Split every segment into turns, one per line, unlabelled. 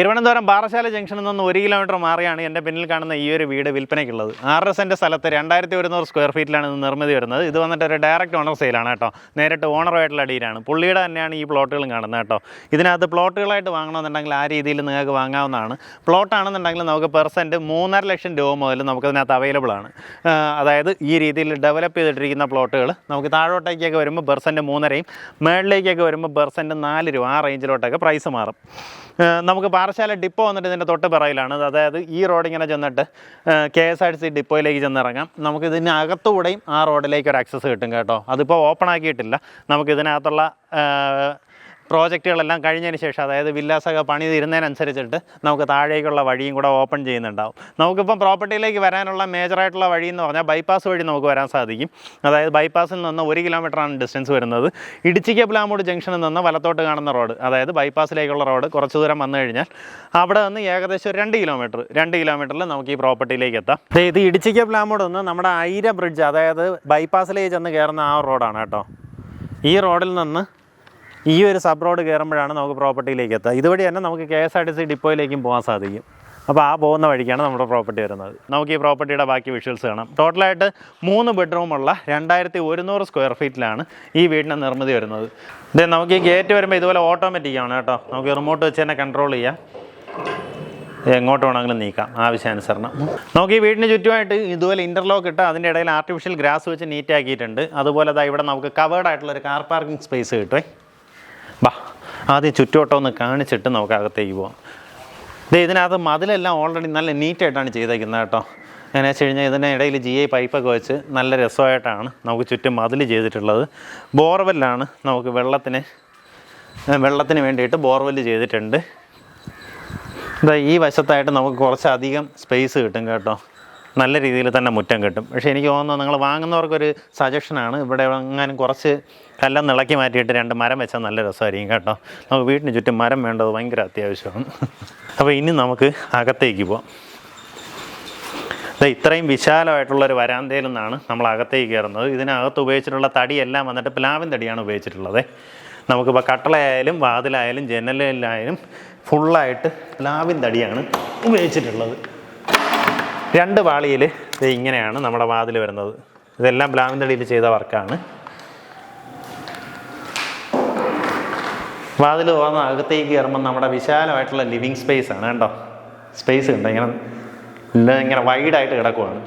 തിരുവനന്തപുരം പാറശാല ജംഗ്ഷനിൽ നിന്ന് ഒരു കിലോമീറ്റർ മാറിയാണ് എന്റെ പിന്നിൽ കാണുന്ന ഈ ഒരു വീട് വിൽപ്പനയ്ക്കുള്ളത്. ആറ് സെന്റ് സ്ഥലത്ത് രണ്ടായിരത്തി ഒരുന്നൂറ് സ്ക്വയർ ഫീറ്റിലാണ് ഇത് നിർമ്മിതി വരുന്നത്. ഇത് വന്നിട്ട് ഒരു ഡയറക്റ്റ് ഓണർ സെയിലാണ് കേട്ടോ. നേരിട്ട് ഓണറുമായിട്ടുള്ള അടിയിലാണ്. പുള്ളിയുടെ തന്നെയാണ് ഈ പ്ലോട്ടുകളും കാണുന്നത് കേട്ടോ. ഇതിനകത്ത് പ്ലോട്ടുകളായിട്ട് വാങ്ങണമെന്നുണ്ടെങ്കിൽ ആ രീതിയിൽ നിങ്ങൾക്ക് വാങ്ങാവുന്നതാണ്. പ്ലോട്ടാണെന്നുണ്ടെങ്കിൽ നമുക്ക് പെർസെന്റ് മൂന്നര ലക്ഷം രൂപ മുതൽ നമുക്കതിനകത്ത് അവൈലബിൾ ആണ്. അതായത് ഈ രീതിയിൽ ഡെവലപ്പ് ചെയ്തിട്ടിരിക്കുന്ന പ്ലോട്ടുകൾ നമുക്ക് താഴോട്ടേക്കൊക്കെ വരുമ്പോൾ പെർസെന്റ് മൂന്നരയും മേളിലേക്കൊക്കെ വരുമ്പോൾ പെർസെന്റ് നാല് രൂപ. ആ റേഞ്ചിലോട്ടൊക്കെ പ്രൈസ് മാറും. നമുക്ക് നമുക്ക് പാറശാല ഡിപ്പോ വന്നിട്ട് ഇതിന്റെ തൊട്ട് പിറയിലാണ് അതായത് ഈ റോഡ് ഇങ്ങനെ ചെന്നിട്ട് K S R T C ഡിപ്പോയിലേക്ക് ചെന്നിറങ്ങാം. നമുക്ക് ഇതിന് അകത്തുകൂടെയും ആ റോഡിലേക്ക് ഒരു ആക്സസ് കിട്ടും കേട്ടോ. അതിപ്പോൾ ഓപ്പൺ ആക്കിയിട്ടില്ല. നമുക്ക് ഇതിനകത്തുള്ള പ്രോജക്റ്റുകളെല്ലാം കഴിഞ്ഞതിന് ശേഷം അതായത് വില്ലാസൊക്കെ പണി തീരുന്നതിനനുസരിച്ചിട്ട് നമുക്ക് താഴേക്കുള്ള വഴിയും കൂടെ ഓപ്പൺ ചെയ്യുന്നുണ്ടാവും. നമുക്കിപ്പം പ്രോപ്പർട്ടിയിലേക്ക് വരാനുള്ള മേജറായിട്ടുള്ള വഴി എന്ന് പറഞ്ഞാൽ ബൈപ്പാസ് വഴി നമുക്ക് വരാൻ സാധിക്കും. അതായത് ബൈപ്പാസിൽ നിന്ന് ഒരു കിലോമീറ്ററാണ് ഡിസ്റ്റൻസ് വരുന്നത്. ഇടിച്ചിക്ക പ്ലാമൂട് ജംഗ്ഷനിൽ നിന്ന് വലത്തോട്ട് കാണുന്ന റോഡ് അതായത് ബൈപ്പാസിലേക്കുള്ള റോഡ് കുറച്ച് ദൂരം വന്നു കഴിഞ്ഞാൽ അവിടെ നിന്ന് ഏകദേശം ഒരു രണ്ട് കിലോമീറ്റർ രണ്ട് കിലോമീറ്ററിൽ നമുക്ക് ഈ പ്രോപ്പർട്ടിയിലേക്ക് എത്താം. ഇത് ഇടിച്ചിക്ക പ്ലാമൂട് നിന്ന് നമ്മുടെ ഐര ബ്രിഡ്ജ് അതായത് ബൈപ്പാസിലേക്ക് ചെന്ന് കയറുന്ന ആ റോഡാണ് കേട്ടോ. ഈ റോഡിൽ നിന്ന് ഈ ഒരു സബ് റോഡ് കയറുമ്പോഴാണ് നമുക്ക് പ്രോപ്പർട്ടിയിലേക്ക് എത്തുക. ഇതുവഴി തന്നെ നമുക്ക് K S R T C ഡിപ്പോയിലേക്കും പോകാൻ സാധിക്കും. അപ്പോൾ ആ പോകുന്ന വഴിക്കാണ് നമ്മുടെ പ്രോപ്പർട്ടി വരുന്നത്. നമുക്ക് ഈ പ്രോപ്പർട്ടിയുടെ ബാക്കി വിഷ്വൽസ് കാണാം. ടോട്ടലായിട്ട് മൂന്ന് ബെഡ്റൂമുള്ള രണ്ടായിരത്തി ഒരുന്നൂറ് സ്ക്വയർ ഫീറ്റിലാണ് ഈ വീടിന്റെ നിർമ്മിതി വരുന്നത്. ഇത് നമുക്ക് ഈ ഗേറ്റ് വരുമ്പോൾ ഇതുപോലെ ഓട്ടോമാറ്റിക് ആണ് കേട്ടോ. നമുക്ക് റിമോട്ട് വെച്ച് തന്നെ കൺട്രോൾ ചെയ്യാം. എങ്ങോട്ട് വേണമെങ്കിലും നീക്കാം ആവശ്യാനുസരണം. നമുക്ക് ഈ വീടിന് ചുറ്റുമായിട്ട് ഇതുപോലെ ഇന്റർലോക്ക് ഇട്ട് അതിന്റെ ഇടയിൽ ആർട്ടിഫിഷ്യൽ ഗ്രാസ് വെച്ച് നീറ്റാക്കിയിട്ടുണ്ട് അതുപോലെ ദാ ഇവിടെ നമുക്ക് കവേർഡ് ആയിട്ടുള്ള ഒരു കാർ പാർക്കിംഗ് സ്പേസ് കിട്ടുമേ ആദ്യം ചുറ്റുവട്ടം ഒന്ന് കാണിച്ചിട്ട് നമുക്ക് അകത്തേക്ക് പോവാം. ദേ ഇതിനകത്ത് മതിലെല്ലാം ഓൾറെഡി നല്ല നീറ്റായിട്ടാണ് ചെയ്തേക്കുന്നത് കേട്ടോ. എന്നു വെച്ച് കഴിഞ്ഞാൽ ഇതിന്റെ ഇടയിൽ ജി ഐ പൈപ്പൊക്കെ വെച്ച് നല്ല രസമായിട്ടാണ് നമുക്ക് ചുറ്റും മതിൽ ചെയ്തിട്ടുള്ളത്. ബോർവെല്ലാണ് നമുക്ക് വെള്ളത്തിന് വെള്ളത്തിന് വേണ്ടിയിട്ട് ബോർവെൽ ചെയ്തിട്ടുണ്ട്. ഇതാ ഈ വശത്തായിട്ട് നമുക്ക് കുറച്ചധികം സ്പേസ് കിട്ടും കേട്ടോ. നല്ല രീതിയിൽ തന്നെ മുറ്റം കിട്ടും. പക്ഷേ എനിക്ക് തോന്നുന്നു നിങ്ങൾ വാങ്ങുന്നവർക്കൊരു സജഷനാണ്. ഇവിടെ എങ്ങാനും കുറച്ച് കല്ലം ഇളക്കി മാറ്റിയിട്ട് രണ്ട് മരം വെച്ചാൽ നല്ല രസമായിരിക്കും കേട്ടോ. നമുക്ക് വീട്ടിന് ചുറ്റും മരം വേണ്ടത് ഭയങ്കര അത്യാവശ്യമാണ്. അപ്പോൾ ഇനി നമുക്ക് അകത്തേക്ക് പോവാം. ഇത്രയും വിശാലമായിട്ടുള്ളൊരു വരാന്തയിൽ നിന്നാണ് നമ്മൾ അകത്തേക്ക് കയറുന്നത്. ഇതിനകത്ത് ഉപയോഗിച്ചിട്ടുള്ള തടിയെല്ലാം വന്നിട്ട് പ്ലാവിൻ തടിയാണ് ഉപയോഗിച്ചിട്ടുള്ളത്. നമുക്കിപ്പോൾ കട്ടളയായാലും വാതിലായാലും ജനലിലായാലും ഫുള്ളായിട്ട് പ്ലാവിൻ തടിയാണ് ഉപയോഗിച്ചിട്ടുള്ളത്. രണ്ട് പാളിയിൽ ഇത് ഇങ്ങനെയാണ് നമ്മുടെ വാതിൽ വരുന്നത്. ഇതെല്ലാം പ്ലാവിൻ തടിയിൽ ചെയ്ത വർക്കാണ്. വാതിൽ തുറന്ന് അകത്തേക്ക് കയറുമ്പോൾ നമ്മുടെ വിശാലമായിട്ടുള്ള ലിവിങ് സ്പേസ് ആണ് കേട്ടോ. സ്പേസ് ഉണ്ട്. ഇങ്ങനെ ഇങ്ങനെ വൈഡായിട്ട് കിടക്കുവാണ്.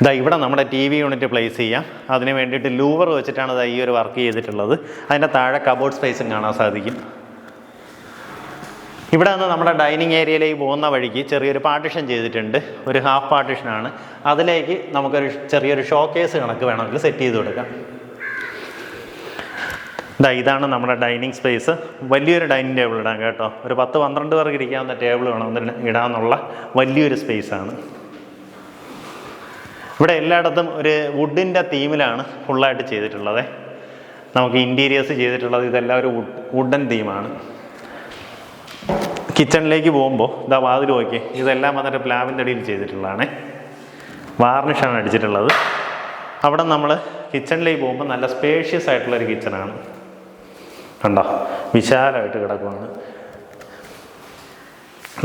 ഇതാ ഇവിടെ നമ്മുടെ ടി വി യൂണിറ്റ് പ്ലേസ് ചെയ്യാം. അതിന് വേണ്ടിയിട്ട് ലൂവർ വെച്ചിട്ടാണ് ഇതാ ഈ ഒരു വർക്ക് ചെയ്തിട്ടുള്ളത്. അതിന്റെ താഴെ കബോർഡ് സ്പേസും കാണാൻ സാധിക്കും. ഇവിടെ നിന്ന് നമ്മുടെ ഡൈനിങ് ഏരിയയിലേക്ക് പോകുന്ന വഴിക്ക് ചെറിയൊരു പാർട്ടിഷൻ ചെയ്തിട്ടുണ്ട്. ഒരു ഹാഫ് പാർട്ടിഷനാണ് അതിലേക്ക് നമുക്കൊരു ചെറിയൊരു ഷോ കേസ് കണക്ക് വേണമെങ്കിൽ സെറ്റ് ചെയ്ത് കൊടുക്കാം. ഇതാ ഇതാണ് നമ്മുടെ ഡൈനിങ് സ്പേസ്. വലിയൊരു ഡൈനിങ് ടേബിൾ ഇടാം കേട്ടോ. ഒരു പത്ത് പന്ത്രണ്ട് പേർക്ക് ഇരിക്കാവുന്ന ടേബിൾ വേണം ഇടാന്നുള്ള വലിയൊരു സ്പേസാണ് ഇവിടെ എല്ലായിടത്തും ഒരു വുഡിന്റെ തീമിലാണ് ഫുള്ളായിട്ട് ചെയ്തിട്ടുള്ളത്. നമുക്ക് ഇന്റീരിയേഴ്സ് ചെയ്തിട്ടുള്ളത് ഇതെല്ലാം ഒരു വുഡൻ തീമാണ്. കിച്ചണിലേക്ക് പോകുമ്പോൾ ഇതാ വാതിൽ നോക്കി ഇതെല്ലാം വന്നിട്ട് പ്ലാവിന്റെ അടിയിൽ ചെയ്തിട്ടുള്ളതാണ്. വാർണിഷാണ് അടിച്ചിട്ടുള്ളത്. അവിടെ നമ്മൾ കിച്ചണിലേക്ക് പോകുമ്പോൾ നല്ല സ്പേഷ്യസ് ആയിട്ടുള്ളൊരു കിച്ചണാണ്. കണ്ടോ? വിശാലമായിട്ട് കിടക്കുവാണ്.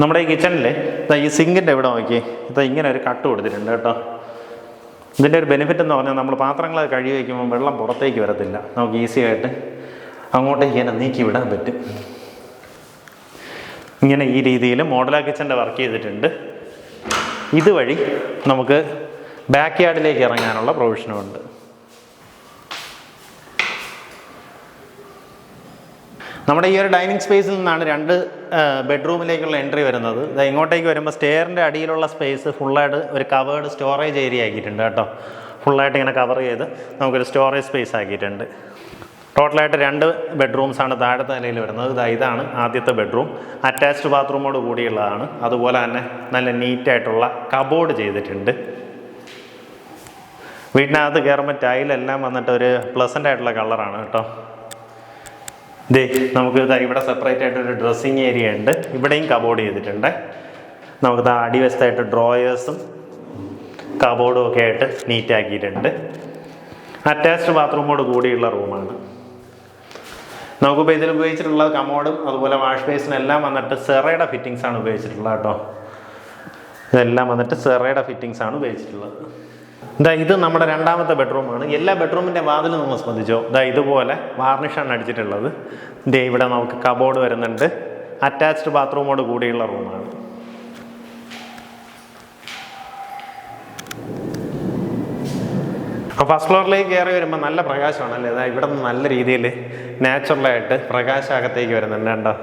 നമ്മുടെ ഈ കിച്ചണിൽ ഇതാ ഈ സിങ്കിന്റെ ഇവിടെ നോക്കി ഇതാ ഇങ്ങനെ ഒരു കട്ട് കൊടുത്തിട്ടുണ്ട് കേട്ടോ. ഇതിന്റെ ഒരു ബെനിഫിറ്റ് എന്ന് പറഞ്ഞാൽ നമ്മൾ പാത്രങ്ങൾ കഴുകി വയ്ക്കുമ്പോൾ വെള്ളം പുറത്തേക്ക് വരത്തില്ല. നമുക്ക് ഈസി ആയിട്ട് അങ്ങോട്ടേക്ക് ഇങ്ങനെ നീക്കി വിടാൻ പറ്റും. ഇങ്ങനെ ഈ രീതിയിൽ മോഡലാ കിച്ചന്റെ വർക്ക് ചെയ്തിട്ടുണ്ട്. ഇതുവഴി നമുക്ക് ബാക്ക് യാർഡിലേക്ക് ഇറങ്ങാനുള്ള പ്രൊവിഷനും ഉണ്ട്. നമ്മുടെ ഈ ഒരു ഡൈനിങ് സ്പേസിൽ നിന്നാണ് രണ്ട് ബെഡ്റൂമിലേക്കുള്ള എൻട്രി വരുന്നത്. ഇങ്ങോട്ടേക്ക് വരുമ്പോൾ സ്റ്റെയറിന്റെ അടിയിലുള്ള സ്പേസ് ഫുള്ളായിട്ട് ഒരു കവേർഡ് സ്റ്റോറേജ് ഏരിയ ആക്കിയിട്ടുണ്ട് കേട്ടോ. ഫുള്ളായിട്ട് ഇങ്ങനെ കവർ ചെയ്ത് നമുക്കൊരു സ്റ്റോറേജ് സ്പേസ് ആക്കിയിട്ടുണ്ട്. ടോട്ടലായിട്ട് രണ്ട് ബെഡ്റൂംസാണ് താഴത്തെ നിലയിൽ വരുന്നത്. ഇതാ ഇതാണ് ആദ്യത്തെ ബെഡ്റൂം. അറ്റാച്ച്ഡ് ബാത്റൂമോട് കൂടിയുള്ളതാണ്. അതുപോലെ തന്നെ നല്ല നീറ്റായിട്ടുള്ള കബോർഡ് ചെയ്തിട്ടുണ്ട്. വീട്ടിനകത്ത് കയറുമ്പോൾ ടൈലെല്ലാം വന്നിട്ട് ഒരു പ്ലസന്റ് ആയിട്ടുള്ള കളറാണ് കേട്ടോ. ദേ നമുക്ക് ഇതാ ഇവിടെ സെപ്പറേറ്റ് ആയിട്ട് ഒരു ഡ്രസ്സിങ് ഏരിയ ഉണ്ട്. ഇവിടെയും കബോർഡ് ചെയ്തിട്ടുണ്ട്. നമുക്ക് ഇതാ അടിവശത്തായിട്ട് ഡ്രോയേഴ്സും കബോർഡും ഒക്കെ ആയിട്ട് നീറ്റാക്കിയിട്ടുണ്ട് അറ്റാച്ച്ഡ് ബാത്റൂമോട് കൂടിയുള്ള റൂമാണ് നമുക്കിപ്പോൾ ഇതിൽ ഉപയോഗിച്ചിട്ടുള്ളത് കമോഡും അതുപോലെ വാഷ് ബേസിനും എല്ലാം വന്നിട്ട് സെറയുടെ ഫിറ്റിങ്സ് ആണ് ഉപയോഗിച്ചിട്ടുള്ളത് കേട്ടോ. ഇതെല്ലാം വന്നിട്ട് സെറയുടെ ഫിറ്റിങ്സ് ആണ് ഉപയോഗിച്ചിട്ടുള്ളത്. ഇതാ ഇത് നമ്മുടെ രണ്ടാമത്തെ ബെഡ്റൂമാണ് എല്ലാ ബെഡ്റൂമിന്റെ വാതിലും നമ്മൾ ശ്രദ്ധിച്ചോ. ഇതാ ഇതുപോലെ വാർണിഷാണ് അടിച്ചിട്ടുള്ളത്. ഇതേ ഇവിടെ നമുക്ക് കബോർഡ് വരുന്നുണ്ട്. അറ്റാച്ച്ഡ് ബാത്റൂമോട് കൂടിയുള്ള റൂമാണ് അപ്പോൾ ഫസ്റ്റ് ഫ്ലോറിലേക്ക് കയറി വരുമ്പോൾ നല്ല പ്രകാശമാണല്ലേ? ഇതാ ഇവിടെ നിന്ന് നല്ല രീതിയിൽ നാച്ചുറലായിട്ട് പ്രകാശം അകത്തേക്ക് വരുന്നുണ്ട് കേട്ടോ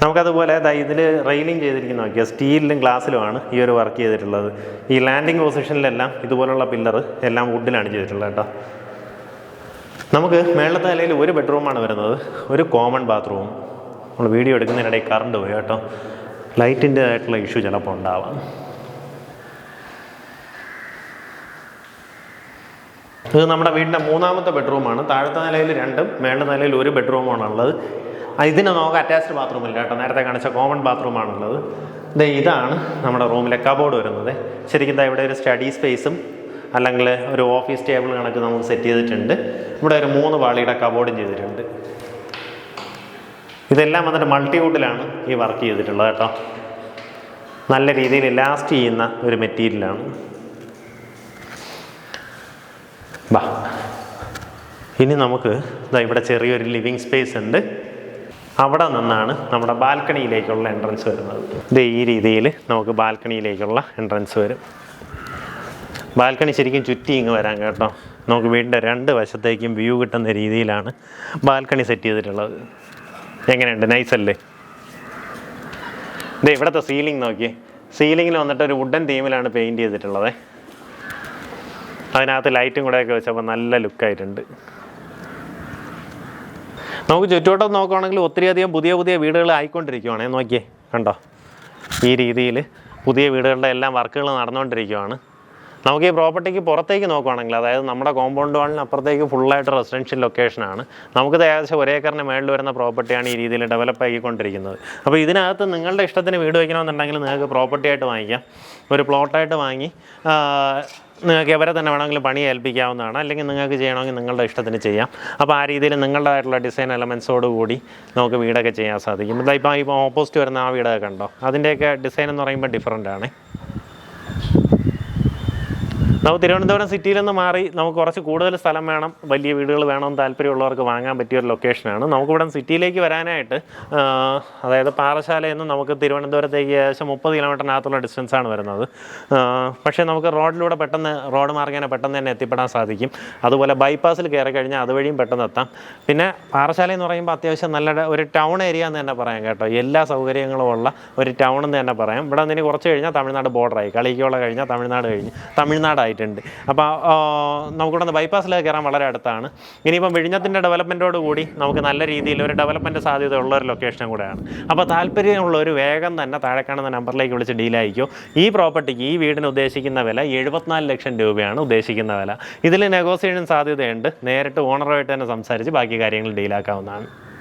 നമുക്കതുപോലെ ഇതാ ഇതിൽ റെയിലിംഗ് ചെയ്തിരിക്കുന്ന നോക്കിയാൽ സ്റ്റീലിലും ഗ്ലാസ്സിലുമാണ് ഈ ഒരു വർക്ക് ചെയ്തിട്ടുള്ളത്. ഈ ലാൻഡിംഗ് പൊസിഷനിലെല്ലാം ഇതുപോലുള്ള പില്ലർ എല്ലാം വുഡിലാണ് ചെയ്തിട്ടുള്ളത് കേട്ടോ. നമുക്ക് മേളത്തെ നിലയിൽ ഒരു ബെഡ്റൂമാണ് വരുന്നത്. ഒരു കോമൺ ബാത്റൂം നമ്മൾ വീഡിയോ എടുക്കുന്നതിനിടയിൽ കറണ്ട് പോയി കേട്ടോ. ലൈറ്റിന്റെ ആയിട്ടുള്ള ഇഷ്യൂ ചിലപ്പോൾ ഉണ്ടാവാം. ഇത് നമ്മുടെ വീടിന്റെ മൂന്നാമത്തെ ബെഡ്റൂമാണ്. താഴത്തെ നിലയിൽ രണ്ടും മേളത്തെ നിലയിൽ ഒരു ബെഡ്റൂമാണ് ഉള്ളത് ആ, ഇതിന് നമുക്ക് അറ്റാച്ച്ഡ് ബാത്റൂം ഇല്ല കേട്ടോ. നേരത്തെ കാണിച്ച കോമൺ ബാത്റൂമാണുള്ളത് ഇത് ഇതാണ് നമ്മുടെ റൂമിലെ കബോർഡ് വരുന്നത്. ശരിക്കും ഇതാ ഇവിടെ ഒരു സ്റ്റഡി സ്പേസും അല്ലെങ്കിൽ ഒരു ഓഫീസ് ടേബിൾ കണക്ക് നമുക്ക് സെറ്റ് ചെയ്തിട്ടുണ്ട്. ഇവിടെ ഒരു മൂന്ന് പാളിയുടെ കബോർഡും ചെയ്തിട്ടുണ്ട്. ഇതെല്ലാം വന്നിട്ട് മൾട്ടിവുഡിലാണ് ഈ വർക്ക് ചെയ്തിട്ടുള്ളത് കേട്ടോ. നല്ല രീതിയിൽ ലാസ്റ്റ് ചെയ്യുന്ന ഒരു മെറ്റീരിയലാണ് ബാ ഇനി നമുക്ക് ദാ ഇവിടെ ചെറിയൊരു ലിവിങ് സ്പേസ് ഉണ്ട്. അവിടെ നിന്നാണ് നമ്മുടെ ബാൽക്കണിയിലേക്കുള്ള എൻട്രൻസ് വരുന്നത്. ഇത് ഈ രീതിയിൽ നമുക്ക് ബാൽക്കണിയിലേക്കുള്ള എൻട്രൻസ് വരും. ബാൽക്കണി ശരിക്കും ചുറ്റി ഇങ്ങ് വരാൻ കേട്ടോ. നമുക്ക് വീടിന്റെ രണ്ട് വശത്തേക്കും വ്യൂ കിട്ടുന്ന രീതിയിലാണ് ബാൽക്കണി സെറ്റ് ചെയ്തിട്ടുള്ളത്. എങ്ങനെയുണ്ട്? നൈസല്ലേ ഇത് ഇവിടുത്തെ സീലിംഗ് നോക്കി സീലിങ്ങിൽ വന്നിട്ട് ഒരു വുഡൻ തീമിലാണ് പെയിന്റ് ചെയ്തിട്ടുള്ളത്. അതിനകത്ത് ലൈറ്റും കൂടെയൊക്കെ വെച്ചപ്പോൾ നല്ല ലുക്കായിട്ടുണ്ട് നമുക്ക് ചുറ്റുവട്ടം നോക്കുകയാണെങ്കിൽ ഒത്തിരിയധികം പുതിയ പുതിയ വീടുകൾ ആയിക്കൊണ്ടിരിക്കുവാണേ. നോക്കിയേ കണ്ടോ? ഈ രീതിയിൽ പുതിയ വീടുകളുടെ എല്ലാം വർക്കുകൾ നടന്നുകൊണ്ടിരിക്കുവാണ്. നമുക്ക് ഈ പ്രോപ്പർട്ടിക്ക് പുറത്തേക്ക് നോക്കുവാണെങ്കിൽ അതായത് നമ്മുടെ കോമ്പൗണ്ട് വാളിന് അപ്പുറത്തേക്ക് ഫുള്ളായിട്ട് റെസിഡൻഷ്യൽ ലൊക്കേഷനാണ് നമുക്കിത് ഏകദേശം ഒരേ ഏക്കറിന് മേളിൽ വരുന്ന പ്രോപ്പർട്ടിയാണ് ഈ രീതിയിൽ ഡെവലപ്പ് ആക്കിക്കൊണ്ടിരിക്കുന്നത് അപ്പോൾ ഇതിനകത്ത് നിങ്ങളുടെ ഇഷ്ടത്തിന് വീട് വയ്ക്കണമെന്നുണ്ടെങ്കിൽ നിങ്ങൾക്ക് പ്രോപ്പർട്ടി ആയിട്ട് വാങ്ങിക്കാം. ഒരു പ്ലോട്ടായിട്ട് വാങ്ങി നിങ്ങൾക്ക് എവരെ തന്നെ വേണമെങ്കിലും പണി ഏൽപ്പിക്കാവുന്നതാണ്. അല്ലെങ്കിൽ നിങ്ങൾക്ക് ചെയ്യണമെങ്കിൽ നിങ്ങളുടെ ഇഷ്ടത്തിന് ചെയ്യാം. അപ്പോൾ ആ രീതിയിൽ നിങ്ങളുടേതായിട്ടുള്ള ഡിസൈൻ എലമെൻസോട് കൂടി നമുക്ക് വീടൊക്കെ ചെയ്യാൻ സാധിക്കും. ഇതാ ഇപ്പോൾ ഓപ്പോസിറ്റ് വരുന്ന ആ വീടൊക്കെ കണ്ടോ? അതിന്റെയൊക്കെ ഡിസൈൻ എന്ന് പറയുമ്പോൾ ഡിഫറന്റ് ആണ്. നമുക്ക് തിരുവനന്തപുരം സിറ്റിയിൽ നിന്ന് മാറി നമുക്ക് കുറച്ച് കൂടുതൽ സ്ഥലം വേണം വലിയ വീടുകൾ വേണമെന്ന് താല്പര്യമുള്ളവർക്ക് വാങ്ങാൻ പറ്റിയ ഒരു ലൊക്കേഷനാണ് നമുക്കിവിടെ സിറ്റിയിലേക്ക് വരാനായിട്ട് അതായത് പാറശാല എന്ന് നമുക്ക് തിരുവനന്തപുരത്തേക്ക് ഏകദേശം മുപ്പത് കിലോമീറ്ററിനകത്തുള്ള ഡിസ്റ്റൻസാണ് വരുന്നത്. പക്ഷേ നമുക്ക് റോഡിലൂടെ പെട്ടെന്ന് റോഡ് മാർഗേന പെട്ടെന്ന് തന്നെ എത്തിപ്പെടാൻ സാധിക്കും. അതുപോലെ ബൈപ്പാസിൽ കയറി കഴിഞ്ഞാൽ അതുവഴിയും പെട്ടെന്ന് എത്താം. പിന്നെ പാറശാല എന്ന് പറയുമ്പോൾ അത്യാവശ്യം നല്ല ഒരു ടൗൺ ഏരിയ എന്ന് തന്നെ പറയാം കേട്ടോ. എല്ലാ സൗകര്യങ്ങളും ഉള്ള ഒരു ടൗൺ എന്ന് തന്നെ പറയാം. ഇവിടെ നിന്ന് കുറച്ച് കഴിഞ്ഞാൽ തമിഴ്നാട് ബോർഡറായി കളിക്കോള കഴിഞ്ഞാൽ തമിഴ്നാട് കഴിഞ്ഞ് തമിഴ്നാടായിട്ടുണ്ട് അപ്പോൾ നമുക്കിവിടെ ബൈപ്പാസിലേക്ക് കയറാൻ വളരെ അടുത്താണ്. ഇനിയിപ്പം വിഴിഞ്ഞത്തിന്റെ ഡെവലപ്മെന്റോട് കൂടി നമുക്ക് നല്ല രീതിയിൽ ഒരു ഡെവലപ്മെന്റ് സാധ്യത ഉള്ള ഒരു ലൊക്കേഷനും കൂടെയാണ്. അപ്പോൾ താല്പര്യമുള്ള ഒരു വേഗം തന്നെ താഴെ കാണുന്ന നമ്പറിലേക്ക് വിളിച്ച് ഡീലായിക്കോ ഈ പ്രോപ്പർട്ടിക്ക് ഈ വീടിന് ഉദ്ദേശിക്കുന്ന വില എഴുപത്തിനാല് ലക്ഷം രൂപയാണ് ഉദ്ദേശിക്കുന്ന വില. ഇതിൽ നെഗോസിയേഷൻ സാധ്യതയുണ്ട്. നേരിട്ട് ഓണറുമായിട്ട് തന്നെ സംസാരിച്ച് ബാക്കി കാര്യങ്ങൾ ഡീലാക്കാവുന്നതാണ്